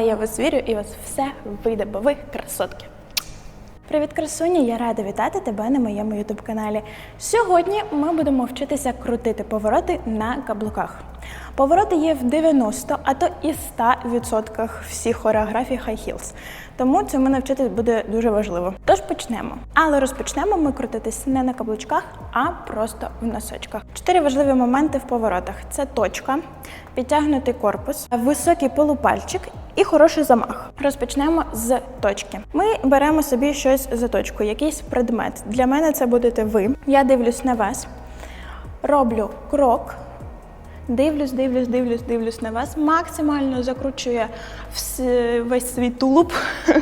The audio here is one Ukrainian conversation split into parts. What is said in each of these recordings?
Я в вас вірю і у вас все вийде, бо ви красотки. Привіт, красуня! Я рада вітати тебе на моєму ютуб каналі. Сьогодні ми будемо вчитися крутити повороти на каблуках. Повороти є в 90, а то і 100% всіх хореографій High Heels. Тому цьому навчитись буде дуже важливо. Тож почнемо. Але розпочнемо ми крутитись не на каблучках, а просто в носочках. Чотири важливі моменти в поворотах: це точка, підтягнутий корпус, високий полупальчик і хороший замах. Розпочнемо з точки. Ми беремо собі щось за точку, якийсь предмет. Для мене це будете ви. Я дивлюсь на вас, роблю крок. Дивлюсь, дивлюсь, дивлюсь, дивлюсь на вас. Максимально закручує весь свій тулуб.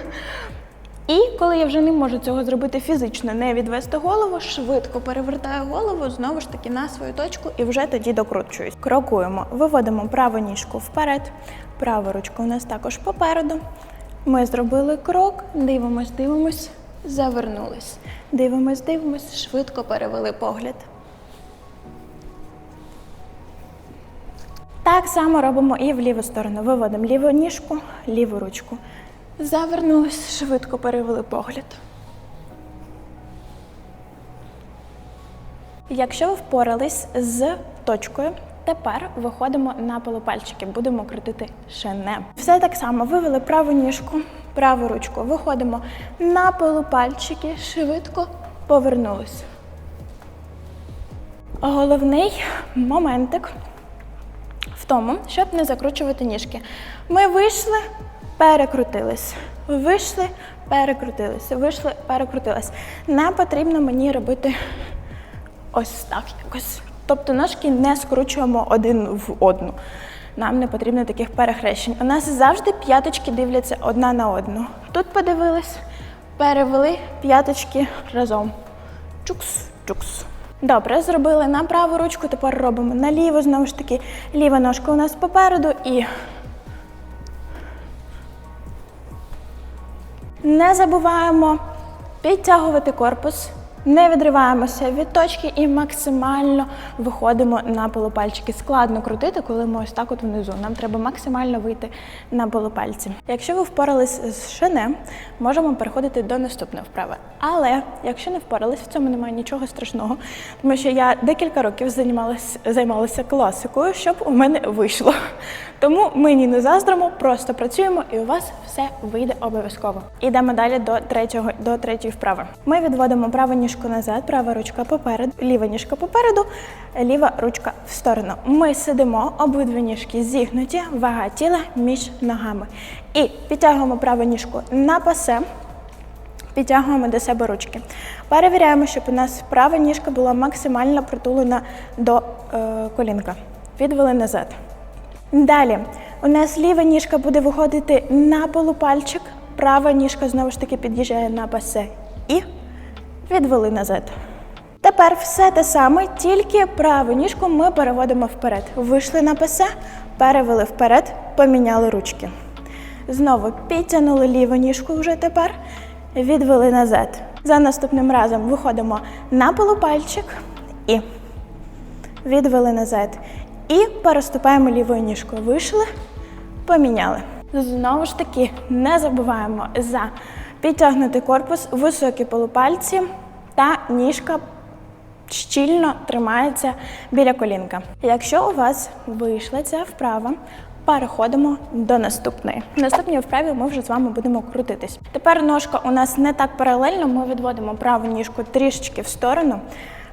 І коли я вже не можу цього зробити фізично, не відвести голову, швидко перевертаю голову знову ж таки на свою точку і вже тоді докручуюсь. Крокуємо, виводимо праву ніжку вперед, права ручка у нас також попереду. Ми зробили крок, дивимось, дивимось, завернулись. Дивимось, дивимось, швидко перевели погляд. Так само робимо і в ліву сторону. Виводимо ліву ніжку, ліву ручку. Завернулись, швидко перевели погляд. Якщо ви впорались з точкою, тепер виходимо на полупальчики, будемо крутити шене. Все так само вивели праву ніжку, праву ручку, виходимо на полупальчики, швидко повернулись. Головний моментик в тому, щоб не закручувати ніжки. Ми вийшли, перекрутились. Вийшли, перекрутились. Вийшли, перекрутились. Не потрібно мені робити ось так якось. Тобто ножки не скручуємо один в одну. Нам не потрібно таких перехрещень. У нас завжди п'яточки дивляться одна на одну. Тут подивились, перевели п'яточки разом. Чукс, чукс. Добре, зробили на праву ручку, тепер робимо на ліву. Знову ж таки, ліва ножка у нас попереду і. Не забуваємо підтягувати корпус, не відриваємося від точки і максимально виходимо на полупальчики. Складно крутити, коли ми ось так от внизу. Нам треба максимально вийти на полупальці. Якщо ви впорались з шене, можемо переходити до наступної вправи. Але якщо не впорались, в цьому немає нічого страшного, тому що я декілька років займалася, займалася класикою, щоб у мене вийшло. Тому ми ні не заздримо, просто працюємо, і у вас все вийде обов'язково. Ідемо далі до третього до третьої вправи. Ми відводимо праву ніжку назад, права ручка попереду, ліва ніжка попереду, ліва ручка в сторону. Ми сидимо, обидві ніжки зігнуті, вага тіла між ногами. І підтягуємо праву ніжку на пасе. Підтягуємо до себе ручки. Перевіряємо, щоб у нас права ніжка була максимально притулена до е, колінка. Відвели назад. Далі у нас ліва ніжка буде виходити на полупальчик, права ніжка знову ж таки під'їжджає на пасе і відвели назад. Тепер все те саме, тільки праву ніжку ми переводимо вперед. Вийшли на пасе, перевели вперед, поміняли ручки. Знову підтягнули ліву ніжку вже тепер, відвели назад. За наступним разом виходимо на полупальчик і відвели назад. І переступаємо лівою ніжкою. Вийшли, поміняли. Знову ж таки, не забуваємо за підтягнутий корпус, високі полупальці та ніжка щільно тримається біля колінка. Якщо у вас вийшла ця вправа, переходимо до наступної. В наступній вправі ми вже з вами будемо крутитись. Тепер ножка у нас не так паралельно. Ми відводимо праву ніжку трішечки в сторону.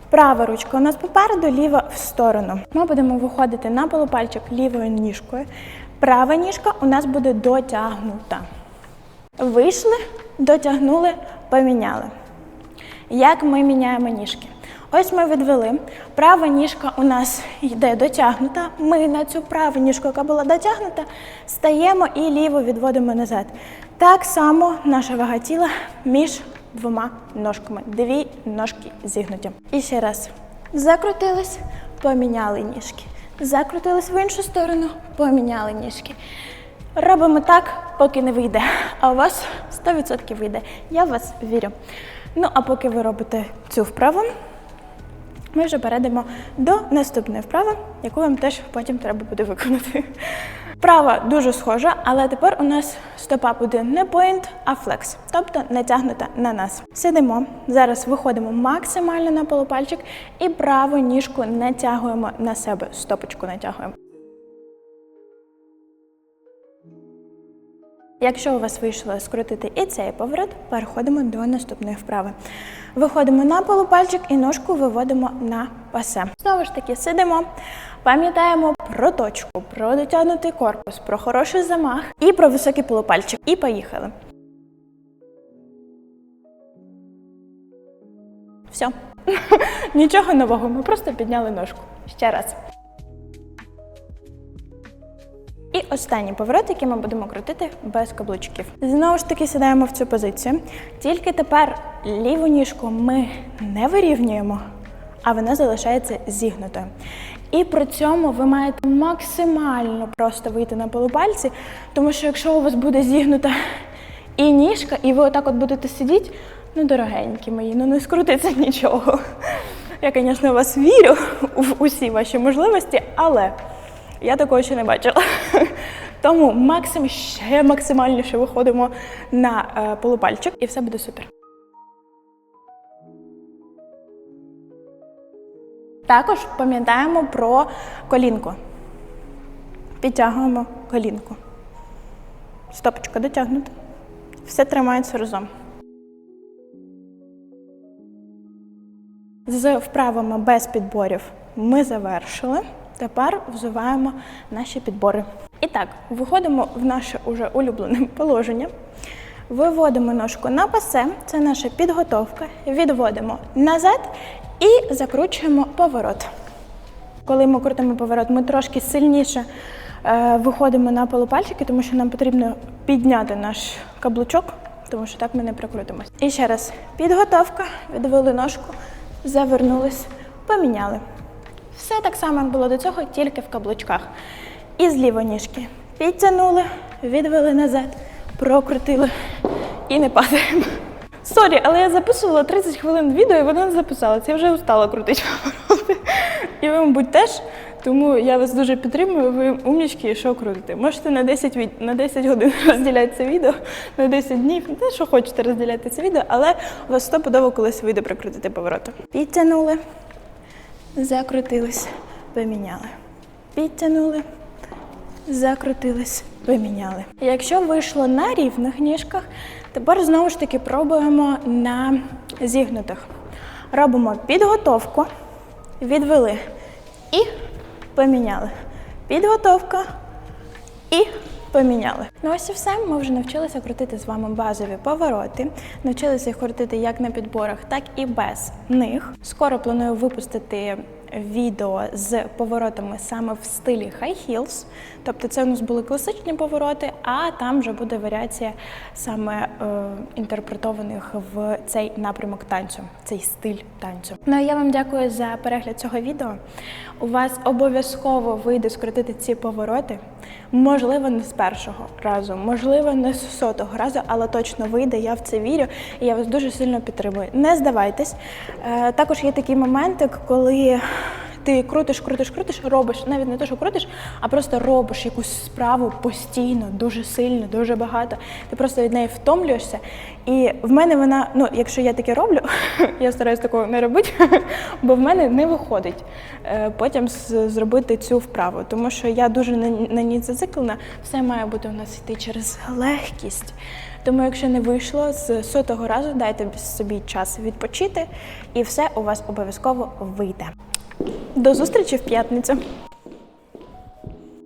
Права ручка у нас попереду, ліва в сторону. Ми будемо виходити на полупальчик лівою ніжкою. Права ніжка у нас буде дотягнута. Вийшли, дотягнули, поміняли. Як ми міняємо ніжки? Ось ми відвели. Права ніжка у нас йде дотягнута. Ми на цю праву ніжку, яка була дотягнута, стаємо і ліву відводимо назад. Так само наша вага тіла між двома ножками. Дві ножки зігнуті. І ще раз. Закрутились, поміняли ніжки. Закрутились в іншу сторону, поміняли ніжки. Робимо так, поки не вийде. А у вас 100% вийде. Я в вас вірю. Ну, а поки ви робите цю вправу, Ми вже перейдемо до наступної вправи, яку вам теж потім треба буде виконати. Вправа дуже схожа, але тепер у нас стопа буде не point, а флекс, тобто натягнута на нас. Сидимо. Зараз виходимо максимально на полупальчик і праву ніжку натягуємо на себе. Стопочку натягуємо. Якщо у вас вийшло скрутити і цей поворот, переходимо до наступної вправи. Виходимо на полупальчик і ножку виводимо на пасе. Знову ж таки, сидимо, пам'ятаємо про точку, про дотягнутий корпус, про хороший замах і про високий полупальчик. І поїхали. Все. Нічого нового, ми просто підняли ножку. Ще раз. І останній поворот, який ми будемо крутити без каблучків. Знову ж таки сідаємо в цю позицію. Тільки тепер ліву ніжку ми не вирівнюємо, а вона залишається зігнутою. І при цьому ви маєте максимально просто вийти на полупальці, тому що якщо у вас буде зігнута і ніжка, і ви отак от будете сидіти, ну дорогенькі мої, ну не скрутиться нічого. Я, звісно, вас вірю в усі ваші можливості, але я такого ще не бачила. Тому максим ще максимальніше виходимо на е, полупальчик і все буде супер. Також пам'ятаємо про колінку. Підтягуємо колінку. Стопочка дотягнута. Все тримається разом. З вправами без підборів ми завершили. Тепер взуваємо наші підбори. І так, виходимо в наше уже улюблене положення. Виводимо ножку на пасе, це наша підготовка. Відводимо назад і закручуємо поворот. Коли ми крутимо поворот, ми трошки сильніше е, виходимо на полупальчики, тому що нам потрібно підняти наш каблучок, тому що так ми не прикрутимось. І ще раз підготовка, відвели ножку, завернулись, поміняли. Все так само, як було до цього, тільки в каблучках. І з лівої ніжки підтягнули, відвели назад, прокрутили і не падаємо. Сорі, але я записувала 30 хвилин відео, і воно не записалося. Я вже устала крутити повороти. І ви, мабуть, теж. Тому я вас дуже підтримую, ви умнічки, і що крутите. Можете на 10, від... на 10 годин розділяти це відео, на 10 днів, те, що хочете розділяти це відео, але у вас стопудово колись вийде прикрутити повороти. Підтягнули, закрутились, поміняли. Підтягнули, закрутились, поміняли. Якщо вийшло на рівних ніжках, тепер знову ж таки пробуємо на зігнутих. Робимо підготовку, відвели і поміняли. Підготовка і поміняли. Ну ось і все. Ми вже навчилися крутити з вами базові повороти. Навчилися їх крутити як на підборах, так і без них. Скоро планую випустити відео з поворотами саме в стилі high heels. Тобто це у нас були класичні повороти, а там вже буде варіація саме е, інтерпретованих в цей напрямок танцю, цей стиль танцю. Ну а я вам дякую за перегляд цього відео. У вас обов'язково вийде скрутити ці повороти. Можливо, не з першого разу, можливо, не з сотого разу, але точно вийде. Я в це вірю, і я вас дуже сильно підтримую. Не здавайтесь. Е, також є такий моментик, коли ти крутиш, крутиш, крутиш, робиш навіть не те, що крутиш, а просто робиш якусь справу постійно, дуже сильно, дуже багато. Ти просто від неї втомлюєшся. І в мене вона, ну, якщо я таке роблю, я стараюсь такого не робити, бо в мене не виходить е, потім зробити цю вправу, тому що я дуже на, ній зациклена, все має бути у нас йти через легкість. Тому, якщо не вийшло з сотого разу, дайте собі час відпочити, і все у вас обов'язково вийде. До зустрічі в п'ятницю.